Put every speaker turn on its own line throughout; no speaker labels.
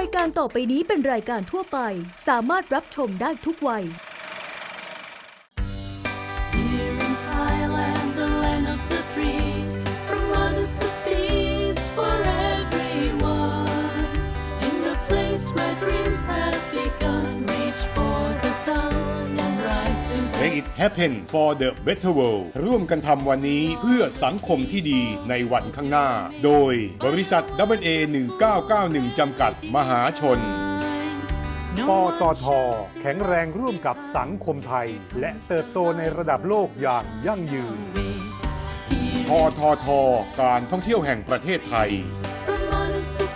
ายการต่อไปนี้เป็นรายการทั่วไป สามารถรับชมได้ทุกวัย
Here in Thailand, the land of the free, from mountains to seas for everyone. In the place where dreams have begun, reach for the sun
Make it happen for the better world ร่วมกันทำวันนี้เพื่อสังคมที่ดีในวันข้างหน้า โดยบริษัท w a 1991จำกัดมหาชน
ปตทแข็งแรงร่วมกับสังคมไทย และเติบโตในระดับโลกอย่างยั่งยืน
Here
ทท การท่องเที่ยวแห่งประเทศไทย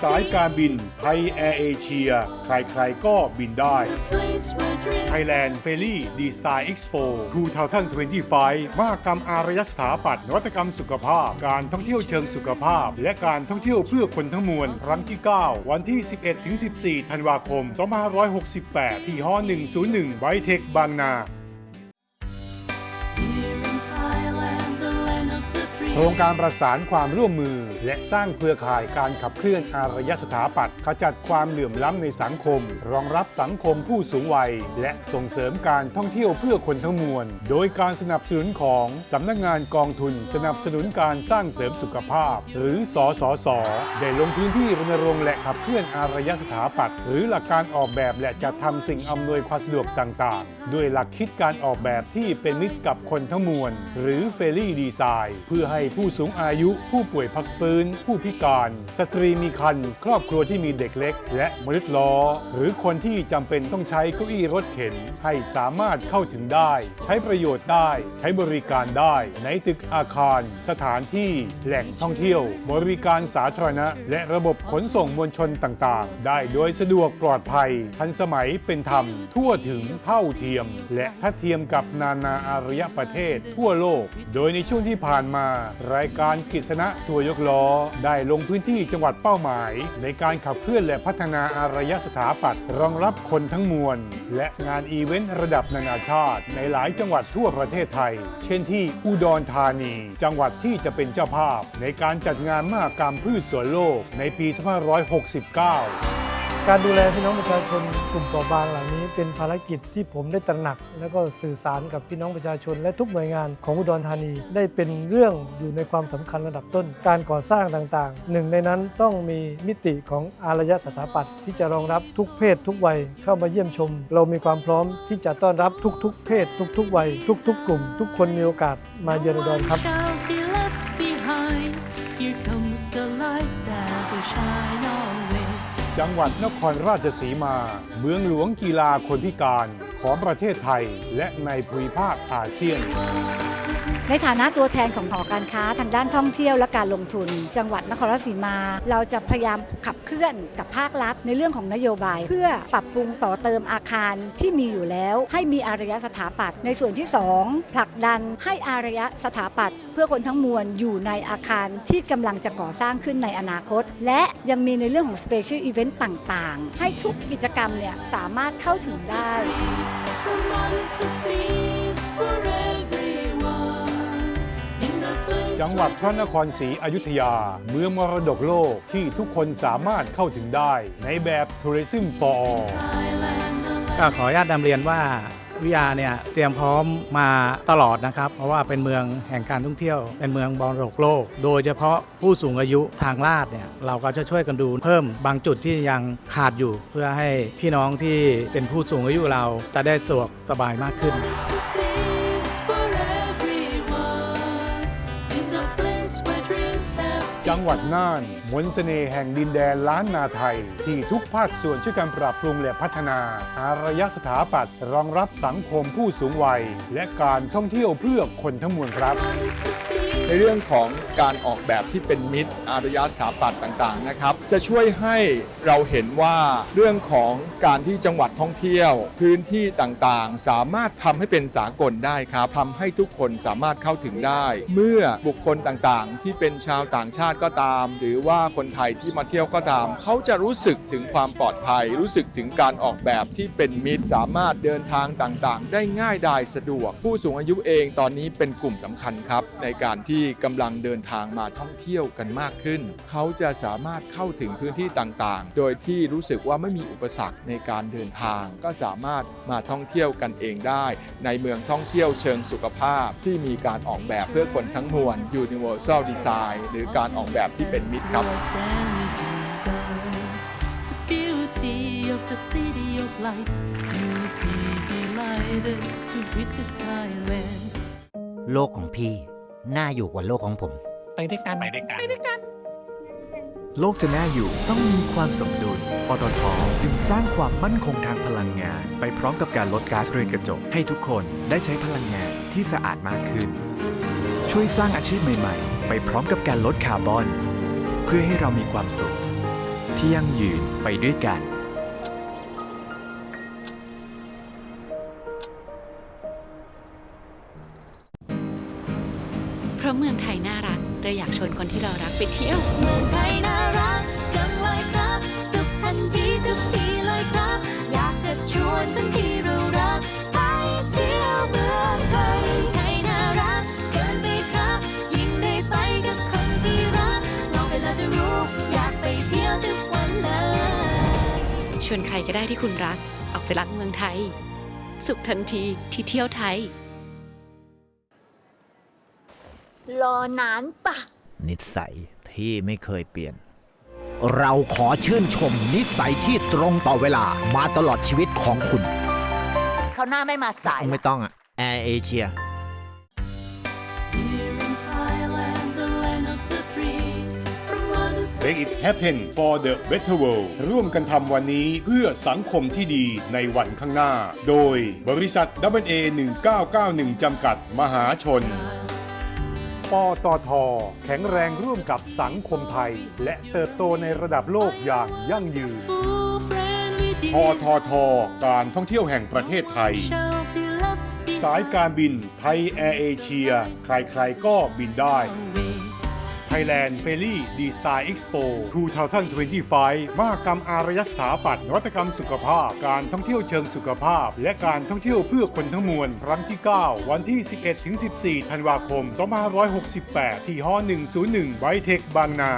สายการบินไทยแอร์เอเชีย ใครๆ ก็บินได้
Thailand Ferry Design Expo 2025 มหกรรมอารยสถาปัตย์นวัตกรรมสุขภาพ การท่องเที่ยวเชิงสุขภาพ และการท่องเที่ยวเพื่อคนทั้งมวล ครั้งที่ 9 วันที่ 11-14 ธันวาคม 2568 ที่ฮอ101 ไวเทคบางนา โครงการประสานความร่วมมือ และสร้างเครือข่ายการขับเคลื่อนอารยสถาปัตย์ขจัดความเหลื่อมล้ำในสังคม รองรับสังคมผู้สูงวัย และส่งเสริมการท่องเที่ยวเพื่อคนทั้งมวล โดยการสนับสนุนของสำนักงานกองทุน สนับสนุนการสร้างเสริมสุขภาพ หรือสสส ได้ลงพื้นที่รณรงค์และขับเคลื่อนอารยสถาปัตย์หรือหลักการออกแบบและจัดทำสิ่งอำนวยความสะดวกต่างๆ ด้วยหลักคิดการออกแบบที่เป็นมิตรกับคนทั้งมวล หรือเฟรลี่ดีไซน์เพื่อให้ผู้สูงอายุ ผู้ป่วยพักฟื้น ผู้พิการ สตรีมีครรภ์ครอบครัวที่มีเด็กเล็ก และมนุษย์ล้อ หรือคนที่จำเป็นต้องใช้เก้าอี้รถเข็น ให้สามารถเข้าถึงได้ ใช้ประโยชน์ได้ ใช้บริการได้ ในตึกอาคาร สถานที่ แหล่งท่องเที่ยว บริการสาธารณะ และระบบขนส่งมวลชนต่างๆ ได้โดยสะดวกปลอดภัย ทันสมัยเป็นธรรม ทั่วถึงเท่าเทียม และทัดเทียมกับนานาอารยประเทศทั่วโลก โดยในช่วงที่ผ่านมารายการกิษณะทัวยกล้อ ได้ลงพื้นที่จังหวัดเป้าหมาย ในการขับเคลื่อนและพัฒนาอารยสถาปัตย์รองรับคนทั้งมวล และงานอีเวนต์ระดับนานาชาติ ในหลายจังหวัดทั่วประเทศไทย เช่นที่อุดรธานี จังหวัดที่จะเป็นเจ้าภาพ ในการจัดงานมหกรรมพืชสวนโลกในปี 2569
การดูแลพี่น้องประชาชนกลุ่มเปราะบางเหล่านี้ เป็นภารกิจที่ผมได้ตระหนัก แล้วก็สื่อสารกับพี่น้องประชาชน และทุกหน่วยงานของอุดรธานี ได้เป็นเรื่องอยู่ในความสำคัญระดับต้น การก่อสร้างต่างๆ หนึ่งในนั้นต้องมีมิติของอารยสถาปัตย์ที่จะรองรับทุกเพศทุกวัยเข้ามาเยี่ยมชม เรามีความพร้อมที่จะต้อนรับทุกๆ เพศ ทุกๆ วัย ทุก ๆ กลุ่ม ทุกคนมีโอกาสมาเยือนอุดรครับ
shall
จังหวัดนครราชสีมา เมืองหลวงกีฬาคนพิการของประเทศไทยและในภูมิภาคอาเซียน
ในฐานะตัวแทนของหอการค้าทางด้านท่องเที่ยวและการลงทุน จังหวัดนครราชสีมา เราจะพยายามขับเคลื่อนกับภาครัฐในเรื่องของนโยบาย เพื่อปรับปรุงต่อเติมอาคารที่มีอยู่แล้ว ให้มีอารยสถาปัตย์ในส่วนที่ 2 ผลักดันให้อารยสถาปัตย์เพื่อคนทั้งมวลอยู่ในอาคารที่กำลังจะก่อสร้างขึ้นในอนาคต และยังมีในเรื่องของ Special Event ต่างๆ ให้ทุกกิจกรรมเนี่ยสามารถเข้าถึงได้
From mountains to seas for every
จังหวัดพระนครศรีอยุธยา เมืองมรดกโลกที่ทุกคนสามารถเข้าถึงได้ในแบบ Tourism for All
ก็ขออนุญาตนำเรียนว่าวิทยาเนี่ยเตรียมพร้อมมาตลอดนะครับ เพราะว่าเป็นเมืองแห่งการท่องเที่ยว เป็นเมืองบอลโลกโลก โดยเฉพาะผู้สูงอายุทางลาดเนี่ยเราก็จะช่วยกันดูเพิ่มบางจุดที่ยังขาดอยู่ เพื่อให้พี่น้องที่เป็นผู้สูงอายุเราจะได้สะดวกสบายมากขึ้น
หวัดน่าน มนต์เสน่ห์แห่งดินแดนล้านนาไทย ที่ทุกภาคส่วนช่วยกันปรับปรุงและพัฒนา อารยสถาปัตย์รองรับสังคมผู้สูงวัย และการท่องเที่ยวเพื่อคนทั้งมวลครับ
ในเรื่องของการออกแบบที่เป็นมิตร อารยสถาปัตย์ต่างๆนะครับ จะช่วยให้เราเห็นว่าเรื่องของการที่จังหวัดท่องเที่ยว พื้นที่ต่างๆ สามารถทำให้เป็นสากลได้ครับทำให้ทุกคนสามารถเข้าถึงได้ เมื่อบุคคลต่างๆ ที่เป็นชาวต่างชาติก็ตาม หรือว่าคนไทยที่มาเที่ยวก็ตาม เขาจะรู้สึกถึงความปลอดภัย รู้สึกถึงการออกแบบที่เป็นมิตรสามารถเดินทางต่างๆ ได้ง่ายดายสะดวก ผู้สูงอายุเองตอนนี้เป็นกลุ่มสำคัญครับ ในการที่กำลังเดินทางมาท่องเที่ยวกันมากขึ้น เขาจะสามารถเข้าถึงพื้นที่ต่างๆ โดยที่รู้สึกว่าไม่มีอุปสรรคในการเดินทาง ก็สามารถมาท่องเที่ยวกันเองได้ ในเมืองท่องเที่ยวเชิงสุขภาพที่มีการออกแบบเพื่อคนทั้งมวล Universal Design หรือการออกแบบที่เป็นมิตรครับ
The beauty of the city of lights. You'll be delighted to visit Thailand.
โลกของพี่ น่าอยู่กว่าโลกของผม
ไปด้วยกันไปด้วยกัน
โลกจะน่าอยู่ต้องมีความสมดุล ปตทจึงสร้างความมั่นคงทางพลังงาน ไปพร้อมกับการลดก๊าซเรือนกระจกให้ทุกคนได้ใช้พลังงานที่สะอาดมากขึ้น ช่วยสร้างอาชีพใหม่ ๆ ไปพร้อมกับการลดคาร์บอน เพื่อให้เรามีความสุข ที่ยั่งยืนไปด้วยกัน
เพราะเมืองไทยน่ารักเราอยากชวนคนที่เรารักไปเที่ยว
วน
ใครก็ได้ที่คุณรัก ออกไปรักเมืองไทย สุขทันทีที่เที่ยวไทย
รอนานปะ
นิสัยที่ไม่เคยเปลี่ยน เราขอชื่นชมนิสัยที่ตรงต่อเวลามาตลอดชีวิตของคุณ
เขาหน้าไม่มาสาย
ไม่ต้องอะแอร์เอเชีย
Make it happen for the better world ร่วมกันทำวันนี้เพื่อสังคมที่ดีในวันข้างหน้า โดยบริษัท a 1991จำกัดมหาชน
ปตท แข็งแรงร่วมกับสังคมไทย และเติบโตในระดับโลกอย่างยั่งยืน
full friendly
ททท การท่องเที่ยวแห่งประเทศไทย สายการบินไทยแอร์เอเชีย ใครๆก็บินได้ Thailand Ferry Design Expo 2025 มหกรรมอารยสถาปัตย์นวัตกรรมสุขภาพ การท่องเที่ยวเชิงสุขภาพ และการท่องเที่ยวเพื่อคนทั้งมวล ครั้งที่ 9 วันที่ 11-14 ธันวาคม 2568 ที่ฮ101 ไวเทคบางนา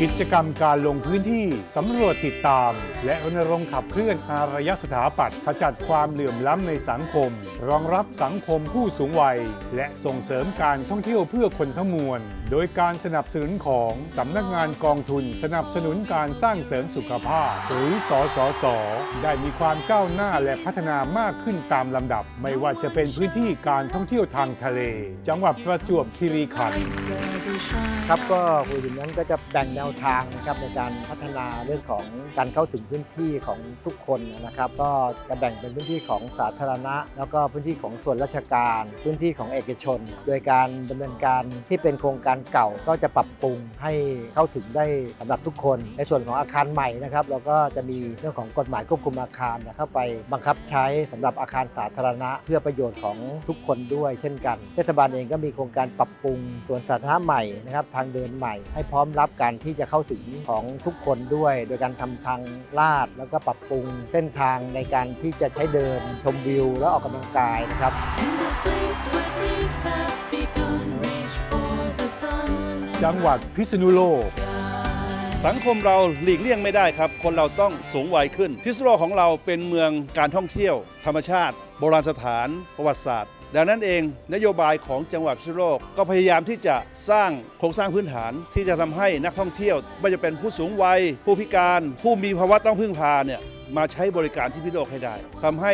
กิจกรรมการลงพื้นที่สำรวจติดตาม และรณรงค์ขับเคลื่อนอารยสถาปัตย์ขจัดความเหลื่อมล้ำในสังคม รองรับสังคมผู้สูงวัย และส่งเสริมการท่องเที่ยวเพื่อคนทั้งมวล โดยการสนับสนุนของสำนักงานกองทุน สนับสนุนการสร้างเสริมสุขภาพ หรือสสส ได้มีความก้าวหน้าและพัฒนามากขึ้นตามลำดับ ไม่ว่าจะเป็นพื้นที่การท่องเที่ยวทางทะเล จังหวัดประจวบคีรีขันธ์
ครับก็คุยถึงนั้นก็จะแบ่งแนวทางนะครับในการพัฒนาเรื่องของการเข้าถึงพื้นที่ของทุกคนนะครับ ก็จะแบ่งเป็นพื้นที่ของสาธารณะ แล้วก็พื้นที่ของส่วนราชการ พื้นที่ของเอกชน โดยการดำเนินการที่เป็นโครงการเก่าก็จะปรับปรุงให้เข้าถึงได้สำหรับทุกคน ในส่วนของอาคารใหม่นะครับเราก็จะมีเรื่องของกฎหมายควบคุมอาคารเข้าไปบังคับใช้สำหรับอาคารสาธารณะ เพื่อประโยชน์ของทุกคนด้วย เช่นกันเทศบาลเองก็มีโครงการปรับปรุงสวนสาธารณะใหม่นะครับทางเดินใหม่ ให้พร้อมรับการที่จะเข้าถึงของทุกคนด้วย โดยการทำทางลาด แล้วก็ปรับปรุงเส้นทางในการที่จะใช้เดินชมวิว และออกกำลังกายนะครับ
จังหวัดพิษณุโลก
สังคมเราหลีกเลี่ยงไม่ได้ครับ คนเราต้องสูงวัยขึ้น พิษณุโลกของเราเป็นเมืองการท่องเที่ยว ธรรมชาติ โบราณสถาน ประวัติศาสตร์ ดังนั้นเองนโยบายของจังหวัดพิษณุโลก ก็พยายามที่จะสร้างโครงสร้างพื้นฐานที่จะทำให้นักท่องเที่ยว ไม่จะเป็นผู้สูงวัย ผู้พิการ ผู้มีภาวะต้องพึ่งพาเนี่ยมาใช้บริการที่พิษณุโลกให้ได้ทำให้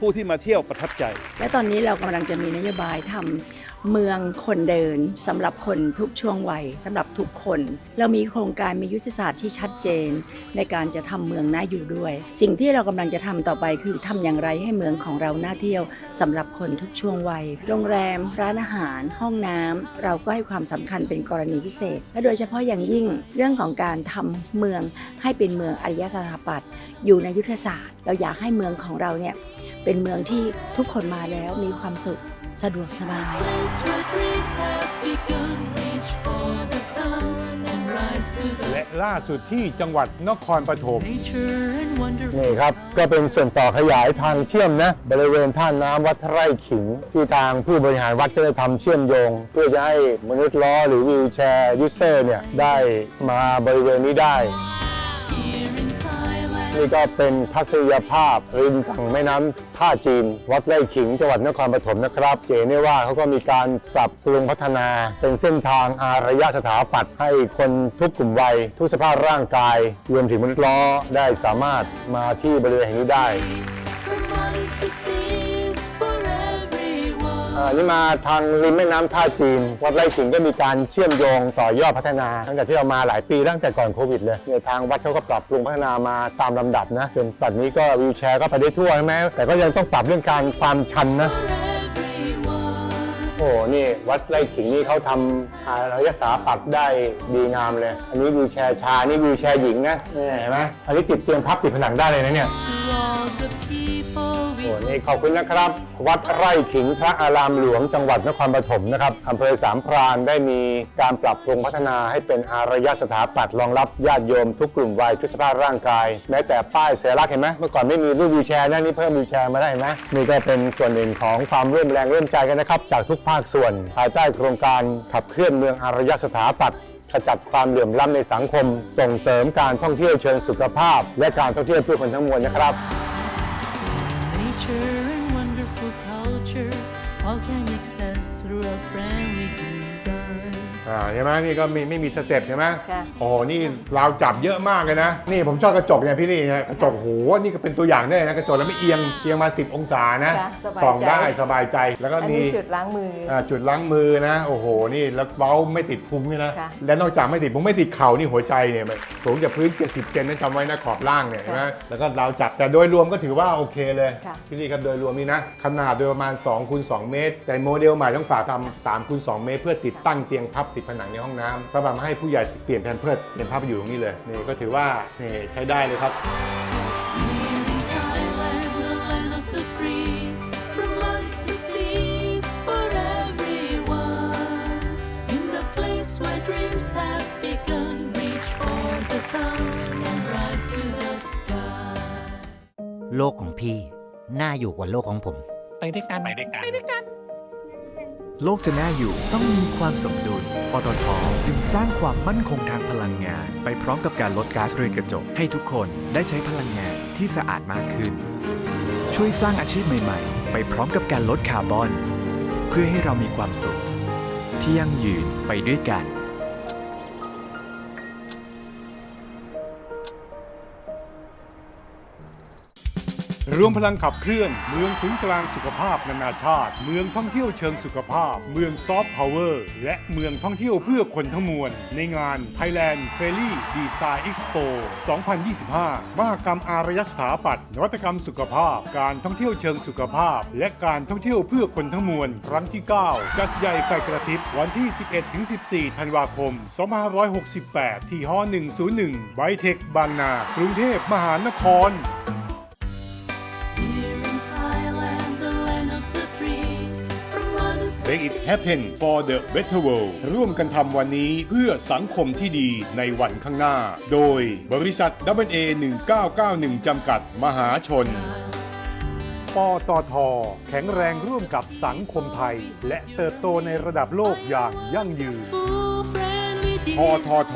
ผู้ที่มาเที่ยวประทับใจ
และตอนนี้เรากำลังจะมีนโยบายทำเมืองคนเดินสำหรับคนทุกช่วงวัยสำหรับทุกคน เรามีโครงการมียุทธศาสตร์ที่ชัดเจน ในการจะทำเมืองน่าอยู่ด้วย สิ่งที่เรากำลังจะทำต่อไปคือทำอย่างไรให้เมืองของเราน่าเที่ยวสำหรับคนทุกช่วงวัย โรงแรม ร้านอาหาร ห้องน้ำเราก็ให้ความสำคัญเป็นกรณีพิเศษ และโดยเฉพาะอย่างยิ่งเรื่องของการทำเมืองให้เป็นเมืองอารยสถาปัตย์อยู่ในยุทธศาสตร์ เราอยากให้เมืองของเราเนี่ย เป็นเมืองที่ทุกคนมาแล้วมีความสุขสะดวกสบาย
Place where dreams have begun. Reach for the sun and rise to
และ
the
ล่าสุดที่จังหวัดนครปฐม
nature and wonderful.
นี่ครับ ก็เป็นส่วนต่อขยายทางเชื่อมนะ บริเวณท่าน้ำวัดไร่ขิง ที่ทางผู้บริหารวัดก็ได้ทำเชื่อมโยง เพื่อจะให้มนุษย์ล้อหรือวิวแชร์ยูเซอร์เนี่ย ได้มาบริเวณนี้ได้
Here in Thailand.
นี่ก็เป็นทัศนียภาพริมฝั่งแม่น้ำท่าจีน วัดไร่ขิงจังหวัดนครปฐมนะครับเจเนี่ยว่าเขาก็มีการปรับปรุงพัฒนาเป็นเส้นทางอารยะสถาปัตย์ให้คนทุกกลุ่มวัย ทุกสภาพร่างกาย รวมถึงมนุษย์ล้อได้สามารถมาที่บริเวณแห่งนี้ได้
From mornings to see
อ่านี่มาทางริมแม่น้ำท่าจีน วัดไร่ขิงก็มีการเชื่อมโยงต่อยอดพัฒนา ตั้งแต่ที่เรามาหลายปีตั้งแต่ก่อนโควิดเลยเนี่ยทางวัดเขาก็ปรับปรุงพัฒนามาตามลำดับนะจนปัจจุบันนี้ก็วิวแชร์ก็ไปได้ทั่วใช่ไหมแต่ก็ยังต้องปรับเรื่องการความชันนะ โอ้โหนี่วัดไร่ขิงนี่เขาทำอารยสาปัตย์ได้ดีงามเลย อันนี้วิวแชร์ชายนี่วิวแชร์หญิงนะเนี่ยเห็นไหมอันนี้ติดเตียงพับติดผนังได้เลยนะเนี่ย
To all the people
โอ้นี่ขอบคุณนะครับ วัดไร่ขิงพระอารามหลวงจังหวัดนครปฐมนะครับอำเภอสามพรานได้มีการปรับปรุงพัฒนาให้เป็นอารยสถาปัตย์รองรับญาติโยมทุกกลุ่มวัยทุกสภาพร่างกาย แม้แต่ป้ายสัญลักษณ์เห็นไหมเมื่อก่อนไม่มีรูปวิวแชร์นะนี่เพิ่มวิวแชร์มาได้เห็นไหมนี่ก็เป็นส่วนหนึ่งของความร่วมแรงร่วมใจกันนะครับ จากทุกภาคส่วน ภายใต้โครงการขับเคลื่อนเมืองอารยสถาปัตย์ขจัดความเหลื่อมล้ำในสังคม ส่งเสริมการท่องเที่ยวเชิงสุขภาพ และการท่องเที่ยวเพื่อคนทั้งมวลนะครับ
future
อ่าใช่ไหมนี่ก็มีไม่มีสเต็ปใช่ไหม
ค่ะ
โอ้โหนี่ราวจับเยอะมากเลยนะ นี่ผมชอบกระจกเนี่ยพี่ลี่นะกระจกโหนี่ก็เป็นตัวอย่างได้นะกระจกแล้วไม่เอียงเอียงมา 10 องศานะ
ค่ะสบายใจ
ส่องได้สบายใจแล้วก็
อัน
มี
นี้จุดล้างมืออ
อ่าจุดล้างมือนะ โอ้โหนี่แล้วเบ้าไม่ติดพุงด้วยนะ
ค่ะ
และนอกจากไม่ติดพุงไม่ติดเข่านี่หัวใจเนี่ยมันสูงจากพื้น 70 เซนนะจำไว้นะขอบล่างเนี่ยเห็นไหมแล้วก็ราวจับแต่โดยรวมก็ถือว่าโอเคเลย
ค่ะ
พี่ลี่ครับโดยรวมนี่นะ ขนาดโดยประมาณ2คูณ2เมตร แต่โมเดลใหม่ต้องฝากทำ3คูณ2เมตร เพื่อติดตั้งเตียงพับติดผนังในห้องน้ำสำหรับให้ผู้ใหญ่เปลี่ยนแผ่นเพิดเปลี่ยนพับอยู่ตรงนี้เลยนี่ก็ถือว่านี่ใช้ได้เลยครับ
Here in Thailand, the land of the free, from mountains to seas for everyone. In the place where dreams have begun, reach for the sun and rise to the sky.
โลกของพี่ น่าอยู่กว่าโลกของผม
ไปด้วยกัน ไปด้วยกัน
โลกจะน่าอยู่ต้องมีความสมดุล ปตทจึงสร้างความมั่นคงทางพลังงาน ไปพร้อมกับการลดก๊าซเรือนกระจก ให้ทุกคนได้ใช้พลังงานที่สะอาดมากขึ้น ช่วยสร้างอาชีพใหม่ ๆ ไปพร้อมกับการลดคาร์บอน เพื่อให้เรามีความสุข ที่ยั่งยืนไปด้วยกัน
รวมพลังขับเคลื่อน เมืองศูนย์กลางสุขภาพนานาชาติ เมืองท่องเที่ยวเชิงสุขภาพ เมืองซอฟต์พาวเวอร์ และเมืองท่องเที่ยวเพื่อคนทั้งมวล ในงาน Thailand f a i r y Design Expo 2025 มหกรรมอารยสถาปัตย์นวัตกรรมสุขภาพ การท่องเที่ยวเชิงสุขภาพ และการท่องเที่ยวเพื่อคนทั้งมวล ครั้งที่ 9 จัดใหญ่ไฟกระพริบวันที่ 11-14 ธันวาคม 2568 ที่ฮ101 ไบเทคบางนา กรุงเทพมหานคร Make it happen for the better world ร่วมกันทำวันนี้เพื่อสังคมที่ดีในวันข้างหน้า โดยบริษัท WA 1991จำกัดมหาชน ปตท แข็งแรงร่วมกับสังคมไทย และเติบโตในระดับโลกอย่างยั่งยืน
full friendly
ททท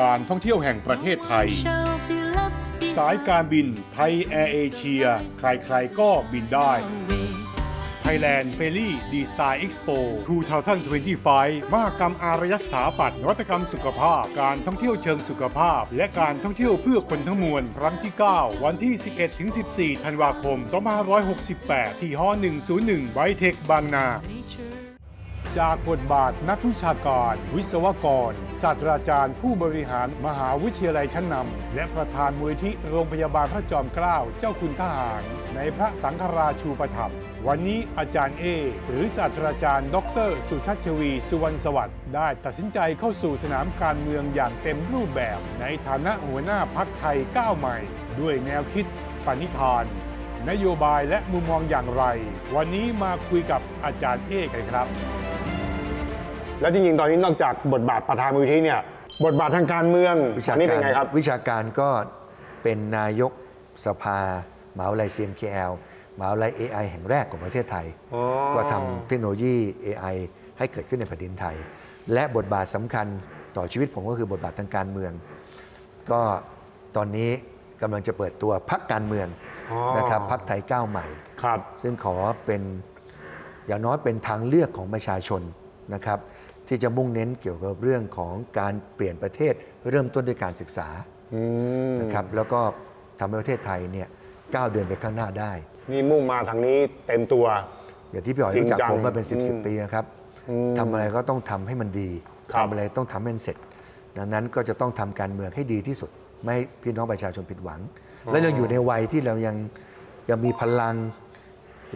การท่องเที่ยวแห่งประเทศไทย
shall be left
สายการบินไทยแอร์เอเชีย ใครๆก็บินได้
away.
Thailand f a i r y Design Expo 2025 มหกรรมอารยสถาปัตย์นวัตกรรมสุขภาพ การท่องเที่ยวเชิงสุขภาพ และการท่องเที่ยวเพื่อคนทั้งมวล ครั้งที่ 9 วันที่ 11-14 ธันวาคม 2568 ที่ฮ101ไบเทคบางนา จากบทบาทนักวิชาการ วิศวกร ศาสตราจารย์ผู้บริหารมหาวิทยาลัยชั้นนำและประธานมูลที่โรงพยาบาลพระจอมเกล้าเจ้าคุณทหาร ในพระสังฆราชูปถัมภ์วันนี้อาจารย์เอ หรือศาสตราจารย์ ดร สุชัชวี สุวรรณสวัสดิ์ได้ตัดสินใจเข้าสู่สนามการเมืองอย่างเต็มรูปแบบ ในฐานะหัวหน้าพักไทยก้าวใหม่ ด้วยแนวคิดปณิธาน
นโยบายและมุมมองอย่างไร วันนี้มาคุยกับอาจารย์เอกันครับ แล้วจริงๆ ตอนนี้นอกจากบทบาทประธานมูลที่เนี่ยบทบาททางการเมือง
วิชา
อันนี้
กา
เป็น
ร
ไงครับ
วิชาการก็เป็นนายกสภามหาวิทยาลัย CMKL มหาวิทยาลัย AI แห่งแรกของประเทศไทย
อ๋อ
ก็ทำเทคโนโลยี AI ให้เกิดขึ้นในแผ่นดินไทย และบทบาทสำคัญต่อชีวิตผมก็คือบทบาททางการเมือง ก็ตอนนี้กำลังจะเปิดตัวพักการเมือง
อ๋อ
นะครับพักไทยก้าวใหม่
ครับ
ซึ่งขอเป็นอย่างน้อยเป็นทางเลือกของประชาชนนะครับ ที่จะมุ่งเน้นเกี่ยวกับเรื่องของการเปลี่ยนประเทศเริ่มต้นด้วยการศึกษา
อืม
นะครับแล้วก็ทำให้ประเทศไทยเนี่ยก้าวเดินไปข้างหน้าได้
นี่มุ่งมาทางนี้เต็มตัว
อย่างที่พี่อ๋อย
จริง
รู้จัก
จัง
ผมมาเป็น 10บ
อื
ส
ม
ปีนะครับ
อืม
ทำอะไรก็ต้องทำให้มันดี
ครับ
ทำอะไรต้องทำให้มันเสร็จ ดังนั้นก็จะต้องทำการเมืองให้ดีที่สุด ไม่ให้พี่น้องประชาชนผิดหวัง และยังอยู่ในวัยที่เรายังยังมีพลัง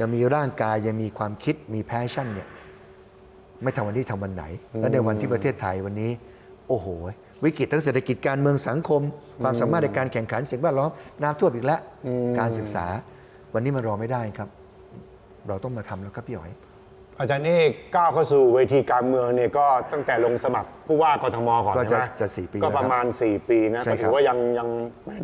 ยังมีร่างกายยังมีความคิดมีแพชชั่นเนี่ย ไม่ทำวันนี้ทำวันไหน และในวันที่ประเทศไทยวันนี้ โอ้โห วิกฤตทั้งเศรษฐกิจการเมืองสังคม ความสามารถในการแข่งขันสิ่งแวดล้อมน้ำท่วมอีกแล้ว
อืม
การศึกษา วันนี้มันรอไม่ได้ครับ เราต้องมาทำแล้วครับพี่อ๋อย
อาจารย์เอกก้าวเข้าสู่เวทีการเมืองเนี่ยก็ตั้งแต่ลงสมัครผู้ว่ากทมก่อน
ก็จะ
ใช่ไหม
จะสี่ปี
ก็
แล้วครับ
ประมาณ 4 ปีนะ
ใช่
ก็
ครับ
ถือว่ายังยัง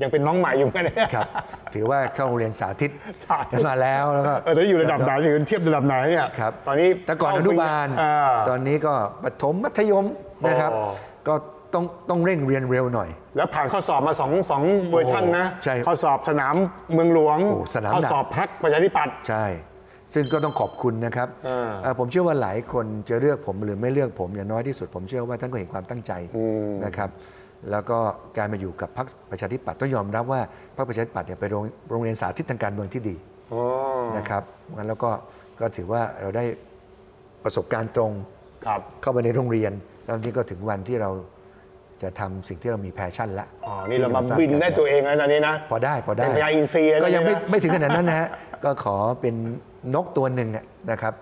ยังเป็นน้องใหม่อยู่นะเนี่ย
ครับ ถือว่าเข้าโรงเรียนสาธิต
สาธิต
มาแล้วแล้วก็
เออตอนนี้อยู่ระดับไหนอยู่เทียบระดับไหนเนี่ย
ครับ
ตอนนี้
แต่ก่อนอนุบาล
อ่า
ตอนนี้ก็ประถมมัธยมนะครับ
อ๋อ
ก็ต้องต้องเร่งเรียนเร็วหน่อย
แล้วผ่านข้อสอบมาสองสองเวอร์ชันนะ
ใช่
ข้อสอบสนามเมืองหลวง
โอ้สนาม
ข้อ
หนัก
สอบพักประชาธิปัตย์
ใช่ ซึ่งก็ต้องขอบคุณนะครับ
อ่า
เอ่อผมเชื่อว่าหลายคนจะเลือกผมหรือไม่เลือกผมอย่างน้อยที่สุด ผมเชื่อว่าท่านก็เห็นความตั้งใจ
อืม
นะครับแล้วก็การมาอยู่กับพรรคประชาธิปัตย์ต้องยอมรับว่าพรรคประชาธิปัตย์เนี่ยเป็นโรงโรงเรียนสาธิตทางการเมืองที่ดี
อ๋อ
นะครับงั้นแล้วก็ก็ถือว่าเราได้ประสบการณ์ตรง
ครับ
เข้าไปในโรงเรียนแล้วนี่ก็ถึงวันที่เรา จะทำสิ่งที่เรามีแพชชั่นละ
อ๋อ นี่เรามาบินได้ตัวเองแล้วตอนนี้นะ
พอได้พอได้
เป็นพญาอินทรีแล้ว
ก็ยังไม่
ใช่ห
ไม่ถึงขนาดนั้นนะฮะ ก็ขอเป็นนกตัวหนึ่งอะนะครับ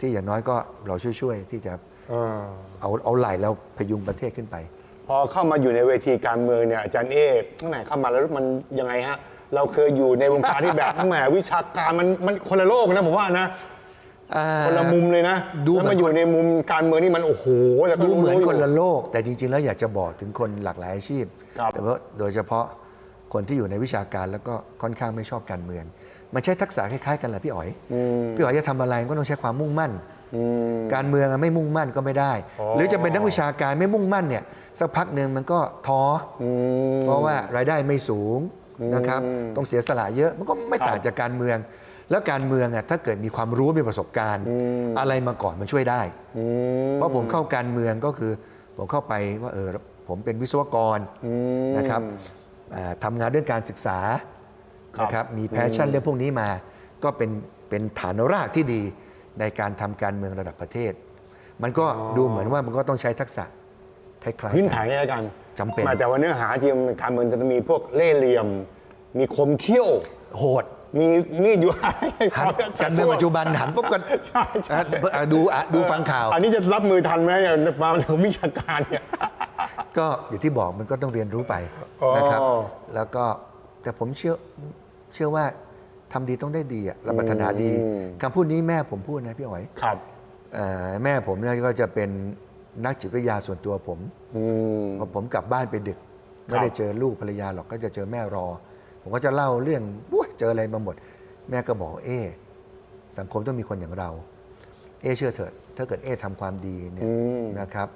ที่อย่างน้อยก็เราช่วยๆที่จะ
อ่า
เอาเอาไหล่เราพยุงประเทศขึ้นไป
พอเข้ามาอยู่ในเวทีการเมืองเนี่ยอาจารย์เอกตั้งแต่เข้ามาแล้วมันยังไงฮะ เราเคยอยู่ในวงการที่แบบ แหมวิชาการมันมันคนละโลกนะผมว่านะ คนละมุมเลยนะ
ดู
แล้ว
เหมื
มา
อน
อยู่ในมุมการเมืองนี่มันโอ้โหแต่ก็
ดูเหมือน
รู้ๆ
คนละ
ยู่
โลก แต่จริง ๆ แล้วอยากจะบอกถึงคนหลากหลายอาชีพ
ครับ
แต่ว่าโดยเฉพาะคนที่อยู่ในวิชาการแล้วก็ค่อนข้างไม่ชอบการเมือง มันใช้ทักษะคล้ายๆกันแหละพี่อ๋อย
อืม
พี่อ๋อยจะทำอะไรก็ต้องใช้ความมุ่งมั่น
อืม
การเมืองอะไม่มุ่งมั่นก็ไม่ได้
อ๋อ
หรือจะเป็นนักวิชาการไม่มุ่งมั่นเนี่ยสักพักหนึ่งมันก็ท้ออ
อืม
เพราะว่ารายได้ไม่สูง
อืม
นะครับต้องเสียสละเยอะมันก็ไม่
ครับ
ต่างจากการเมือง แล้วการเมืองอะถ้าเกิดมีความรู้มีประสบการณ์
อืม
อะไรมาก่อนมันช่วยได้
อืม
เพราะผมเข้าการเมืองก็คือ ผมเข้าไปว่าเออผมเป็นวิศวกร
อืม
นะครับอ่าทำงานเรื่องการศึกษา
ครับ
นะครับมีแพชชั่น
อืม
เรื่องพวกนี้มา ก็เป็นเป็นฐานรากที่ดีในการทำการเมืองระดับประเทศ มันก็ดูเหมือนว่ามันก็ต้องใช้ทักษะคล้ายๆ
พื้น
กั
ฐาน
น
นี่แล้วกัน
จำเป็น
หมายแต่ว่าเนื้อหาจริงๆการเมืองจะมีพวกเล่ห์เหลี่ยม มีคมเขี้ยว
โหด
มีมีดอยู่
หันการเมืองปัจจุบันหันปุ๊บกัน
ใช่ใช่
อะอะดูอะดูฟังข่าว
อันนี้จะรับมือทันไหมอย่างมาถึงวิชาการเนี่ย
ก็อย่างที่บอกมันก็ต้องเรียนรู้ไป
อ๋อ
นะครับ แล้วก็แต่ผมเชื่อเชื่อว่าทำดีต้องได้ดีอะเราปรารถนาดี
อืม
คำพูดนี้แม่ผมพูดนะพี่อ๋อย
ครับ
เอ่อแม่ผมเนี่ยก็จะเป็นนักจิตวิทยาส่วนตัวผม
อืม
พอผมกลับบ้านไปดึก
ครับ
ไม่ได้เจอลูกภรรยาหรอกก็จะเจอแม่รอ ผมก็จะเล่าเรื่องอุ๊ยเจออะไรมาหมด แม่ก็บอกเอ๊สังคมต้องมีคนอย่างเรา เอ๊เชื่อเถิดถ้าเกิดเอ๊ทำความดีเนี่ย
อืม
นะครับ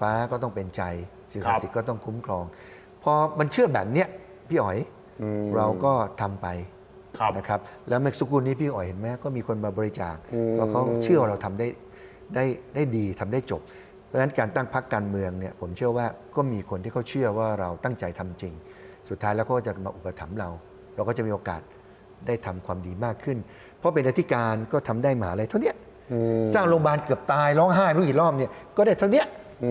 ฟ้าก็ต้องเป็นใจสิ่ง
ครั
ศัก
บ
ดิ์สิทธิ์ก็ต้องคุ้มครอง พอมันเชื่อแบบเนี้ยพี่อ๋อย
อืม
เราก็ทำไป
ครับ
นะครับ แล้วเมื่อสักครู่นี้พี่อ๋อยเห็นไหมก็มีคนมาบริจาค
อืม
เพราะเขาเชื่อว่าเราทำได้ได้ได้ดีทำได้จบ เพราะฉะนั้นการตั้งพรรคการเมืองเนี่ยผมเชื่อว่าก็มีคนที่เขาเชื่อว่าเราตั้งใจทำจริง สุดท้ายแล้วก็จะมาอุปถัมภ์เรา เราก็จะมีโอกาสได้ทำความดีมากขึ้น เพราะเป็นอธิการก็ทำได้หมาอะไรเท่าเนี้ย
อืม
สร้างโรงพยาบาลเกือบตายร้องไห้ไม่รู้กี่รอบเนี่ยก็ได้เท่าเนี้ย
อื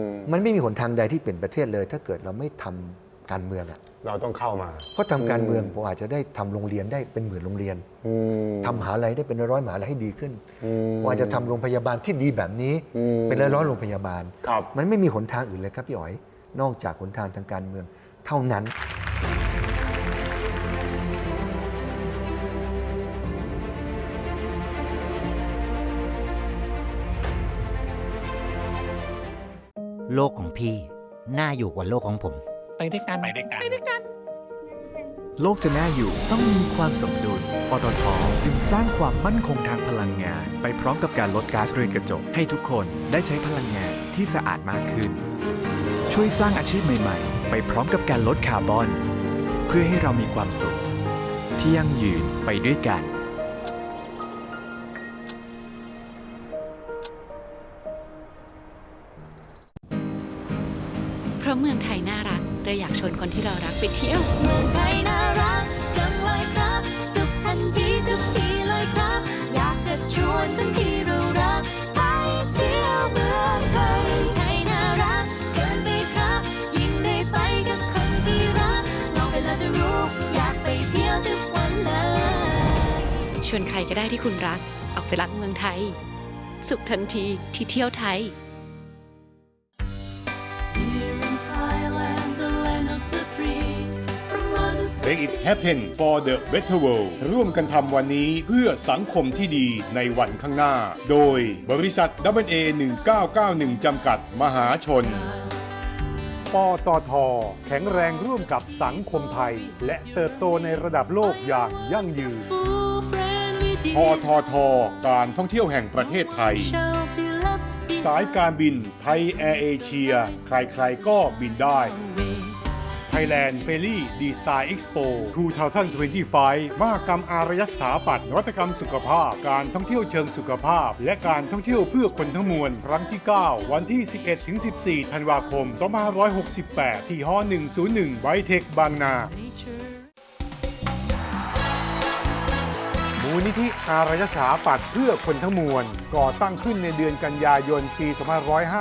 ม
มันไม่มีหนทางใดที่เปลี่ยนประเทศเลย ถ้าเกิดเราไม่ทำการเมืองอะ
เราต้องเข้ามา
เพราะทำการเมืองผมอาจจะได้ทำโรงเรียนได้เป็นหมื่นโรงเรียน
อืม
ทำมหาลัยได้เป็นร้อยๆมหาลัยให้ดีขึ้น
อืม
ว่าจะทำโรงพยาบาลที่ดีแบบนี้
อืม
เป็นร้อยๆโรงพยาบาล
ครับ
มันไม่มีหนทางอื่นเลยครับพี่อ๋อย นอกจากหนทางทางการเมือง ท่านั้น
โลกของพี่ น่าอยู่กว่าโลกของผม
ไปด้วยกัน ไปด้วยกัน
โลกจะน่าอยู่ต้องมีความสมดุล ปตทจึงสร้างความมั่นคงทางพลังงาน ไปพร้อมกับการลดก๊าซเรือนกระจกให้ทุกคนได้ใช้พลังงานที่สะอาดมากขึ้น ช่วยสร้างอาชีพใหม่ ๆ ไปพร้อมกับการลดคาร์บอน เพื่อให้เรามีความสุข ที่ยั่งยืนไปด้วยกัน
เพราะเมืองไทยน่ารักเราอยากชวนคนที่เรารักไปเที่ยว ชวนใครก็ได้ที่คุณรัก ออกไปรักเมืองไทย สุขทันทีที่เที่ยวไทย Here in Thailand, the land of the free, from mothers to
Make it happen for the better world ร่วมกันทำวันนี้เพื่อสังคมที่ดีในวันข้างหน้า โดยบริษัท WA 1991จำกัดมหาชน
ปตท แข็งแรงร่วมกับสังคมไทย และเติบโตในระดับโลกอย่างยั่งยืน
full friendly
ททท การท่องเที่ยวแห่งประเทศไทย
shall be left
สายการบินไทยแอร์เอเชีย ใครๆก็บินได้ Thailand Ferry Design Expo 2025 มหกรรมอารยสถาปัตย์นวัตกรรมสุขภาพ การท่องเที่ยวเชิงสุขภาพ และการท่องเที่ยวเพื่อคนทั้งมวล ครั้งที่ 9 วันที่ 11-14 ธันวาคม 2568 ที่ฮ101ไวเทคบางนา ลนิธิอารยสาปัตย์เพื่อคนทั้งมวล ก่อตั้งขึ้นในเดือนกันยายนปี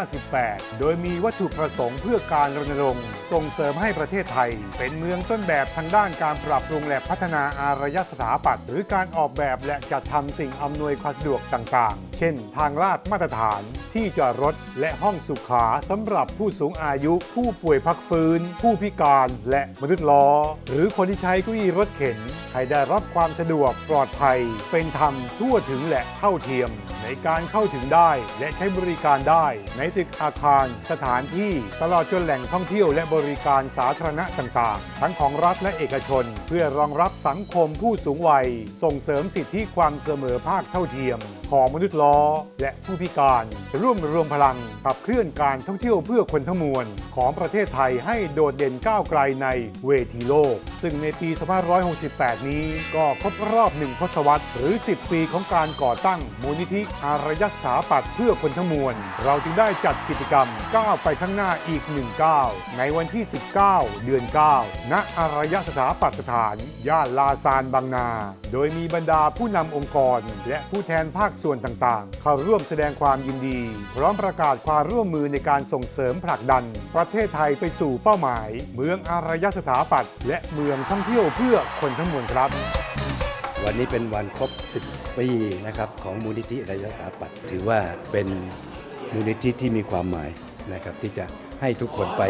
2558 โดยมีวัตถุประสงค์เพื่อการรณรงค์ ส่งเสริมให้ประเทศไทย เป็นเมืองต้นแบบทางด้านการปรับปรุงและพัฒนาอารยสถาปัตย์หรือการออกแบบและจัดทำสิ่งอำนวยความสะดวกต่างๆ เช่น ทางลาดมาตรฐานที่จอดรถและห้องสุขาสำหรับผู้สูงอายุ ผู้ป่วยพักฟื้น ผู้พิการและมนุษย์ล้อ หรือคนที่ใช้เก้าอี้รถเข็นให้ได้รับความสะดวกปลอดภัยเป็นธรรมทั่วถึงและเท่าเทียม ในการเข้าถึงได้และใช้บริการได้ ในตึกอาคาร สถานที่ตลอดจนแหล่งท่องเที่ยวและบริการสาธารณะต่างๆ ทั้งของรัฐและเอกชน เพื่อรองรับสังคมผู้สูงวัย ส่งเสริมสิทธิความเสมอภาคเท่าเทียม ของมนุษย์ล้อ และผู้พิการร่วมรวมพลังขับเคลื่อนการท่องเที่ยวเพื่อคนทั้งมวล ของประเทศไทยให้โดดเด่นก้าวไกลในเวทีโลก ซึ่งในปี 2568 นี้ก็ครบรอบหนึ่งทศวรรษหรือ 10 ปีของการก่อตั้งมูลนิธิอารยสถาปัตย์เพื่อคนทั้งมวล เราจึงได้จัดกิจกรรมก้าวไปข้างหน้าอีกหนึ่งก้าวในวันที่ 19 เดือน 9 ณอารยสถาปัตยสถาน ย่านลาซานบางนา โดยมีบรรดาผู้นำองค์กร และผู้แทนภาคส่วนต่างๆ เข้าร่วมแสดงความยินดี พร้อมประกาศความร่วมมือในการส่งเสริมผลักดัน ประเทศไทยไปสู่เป้าหมาย เมืองอารยสถาปัตย์และเมืองท่องเที่ยวเพื่อคนทั้งมวลครับ
วันนี้เป็นวันครบ 10 ปีนะครับของมูลนิธิอารยสถาปัตย์ถือว่าเป็นมูลนิธิที่มีความหมายนะครับที่จะให้ทุกคนไป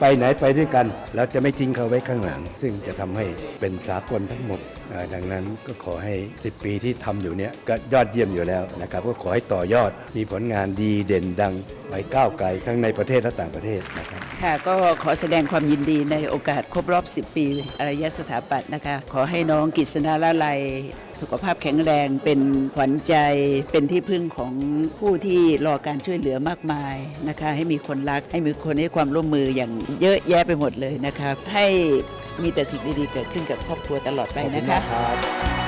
ไปไหนไปด้วยกัน แล้วจะไม่ทิ้งเขาไว้ข้างหลัง ซึ่งจะทำให้เป็นสากลทั้งหมดดังนั้นก็ขอให้ 10 ปีที่ทำอยู่เนี้ยก็ยอดเยี่ยมอยู่แล้วนะครับ ก็ขอให้ต่อยอดมีผลงานดีเด่นดังไปก้าวไกลทั้งในประเทศและต่างประเทศนะครับ
ค่ะก็ขอแสดงความยินดีในโอกาสครบรอบ 10 ปีอารยสถาปัตย์นะคะ ขอให้น้องกิษณาละไลสุขภาพแข็งแรงเป็นขวัญใจเป็นที่พึ่งของผู้ที่รอการช่วยเหลือมากมายนะคะ ให้มีคนรักให้มีคนให้ความร่วมมืออย่างเยอะแยะไปหมดเลยนะคะให้มีแต่สิ่งดีๆเกิดขึ้นกับครอบครัวตลอดไปนะคะ
อุต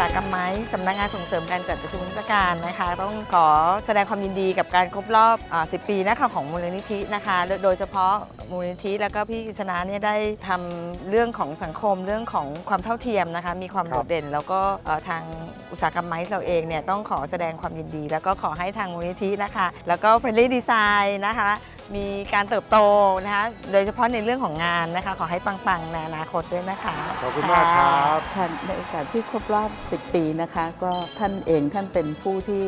สาหกรรมไม้สำนักงานส่งเสริมการจัดประชุมเทศกาลนะคะ ต้องขอแสดงความยินดีกับการครบรอบอา10 ปีนะคะของมูลนิธินะคะ โดยเฉพาะมูลนิธิแล้วก็พี่กฤษณะเนี่ยได้ทำเรื่องของสังคมเรื่องของความเท่าเทียมนะคะ มีความ
ครับ
โดดเด่น แล้วก็เอ่อทางอุตสาหกรรมไม้เราเองเนี่ยต้องขอแสดงความยินดี แล้วก็ขอให้ทางมูลนิธินะคะ แล้วก็ Friendly Design นะคะมีการเติบโตนะคะ โดยเฉพาะในเรื่องของงานนะคะ ขอให้ปังๆในอนาคตด้วยนะคะ
ขอบคุณมากครับ
ค่ะในโอกาสที่ครบรอบ10 ปีนะคะ ก็ท่านเองท่านเป็นผู้ที่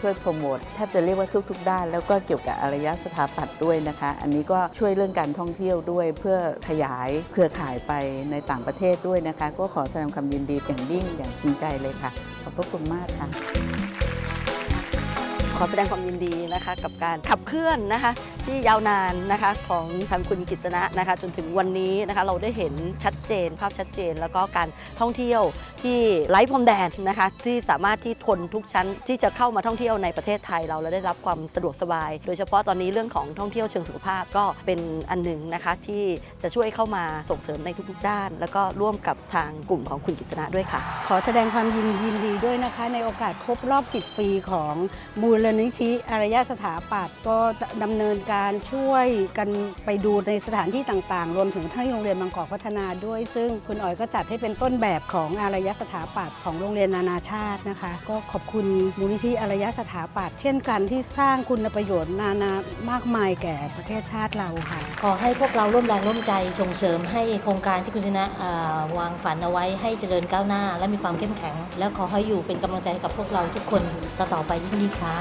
ช่วยโปรโมทแทบจะเรียกว่าทุก ๆ ด้าน แล้วก็เกี่ยวกับอารยสถาปัตย์ด้วยนะคะ อันนี้ก็ช่วยเรื่องการท่องเที่ยวด้วยเพื่อขยายเครือข่ายไปในต่างประเทศด้วยนะคะ ก็ขอแสดงความยินดีอย่างยิ่งอย่างจริงใจเลยค่ะ ขอบพระคุณมากค่ะ
ขอ
แสดงความยินดีนะคะกับการขับเคลื่อนนะคะที่ยาวนานนะคะของทางคุณกิษณะนะคะจนถึงวันนี้นะคะเราได้เห็นชัดเจน ภาพชัดเจน แล้วก็การท่องเที่ยวที่ไร้พรมแดนนะคะที่สามารถที่ทนทุกชั้นที่จะเข้ามาท่องเที่ยวในประเทศไทยเราและได้รับความสะดวกสบาย โดยเฉพาะตอนนี้เรื่องของท่องเที่ยวเชิงสุขภาพก็เป็นอันหนึ่งนะคะที่จะช่วยเข้ามาส่งเสริมในทุกๆด้าน แล้วก็ร่วมกับทางกลุ่มของคุณกิษณะด้วยค่ะ
ขอแสดงความยินยินดีด้วยนะคะ ในโอกาสครบรอบ 10 ปีของมูลนิธิอารยสถาปัตย์ก็ดำเนินการช่วยกันไปดูในสถานที่ต่างๆ รวมถึงที่โรงเรียนบางกอกพัฒนาด้วย ซึ่งคุณอ๋อยก็จัดให้เป็นต้นแบบของอารยสถาปัตย์ของโรงเรียนนานาชาตินะคะ ก็ขอบคุณมูลนิธิอารยสถาปัตย์เช่นกันที่สร้างคุณประโยชน์นานามากมายแก่ประเทศชาติเราค่ะ
ขอให้พวกเราร่วมแรงร่วมใจส่งเสริมให้โครงการที่คุณชนะวางฝันเอาไว้ให้เจริญก้าวหน้า และมีความเข้มแข็ง แล้วขอให้อยู่เป็นกำลังใจให้กับพวกเราทุกคนต่อๆไปยิ่งดีค่ะ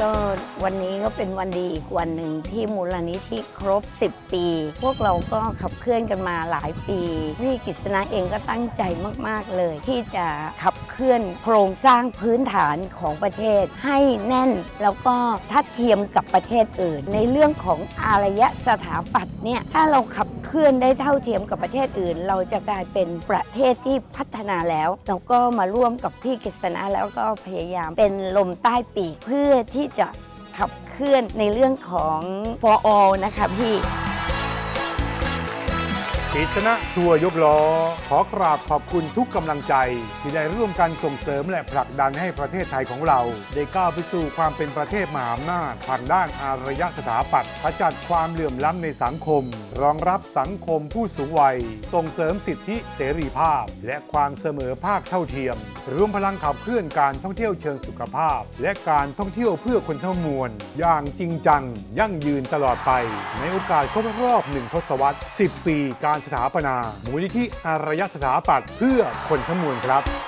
ก็วันนี้ก็เป็นวันดีอีกวันหนึ่งที่มูลนิธิครบ 10ปี พวกเราก็ขับเคลื่อนกันมาหลายปีพี่กิษณะเองก็ตั้งใจมาก ๆ เลย ที่จะขับเคลื่อนโครงสร้างพื้นฐานของประเทศ ให้แน่นแล้วก็ทัดเทียมกับประเทศอื่น ในเรื่องของอารยสถาปัตย์เนี่ยถ้าเราขับเคลื่อนได้เท่าเทียมกับประเทศอื่น เราจะกลายเป็นประเทศที่พัฒนาแล้วเราก็มาร่วมกับพี่กฤษณะแล้วก็พยายามเป็นลมใต้ปีกเพื่อที่จะขับเคลื่อนในเรื่องของ for all นะคะพี่
กฤษณะทัวร์ยกล้อ ขอกราบขอบคุณทุกกำลังใจ ที่ได้ร่วมกันส่งเสริมและผลักดันให้ประเทศไทยของเรา ได้ก้าวไปสู่ความเป็นประเทศมหาอำนาจทางด้านอารยสถาปัตย์ขจัดความเหลื่อมล้ำในสังคม รองรับสังคมผู้สูงวัย ส่งเสริมสิทธิเสรีภาพ และความเสมอภาคเท่าเทียมรวมพลังขับเคลื่อนการท่องเที่ยวเชิงสุขภาพ และการท่องเที่ยวเพื่อคนทั้งมวล อย่างจริงจัง ยั่งยืนตลอดไป ในโอกาสครบรอบหนึ่งทศวรรษ 10 ปีการสถาปนา มูลนิธิอารยสถาปัตย์เพื่อคนทั้งมวลครับ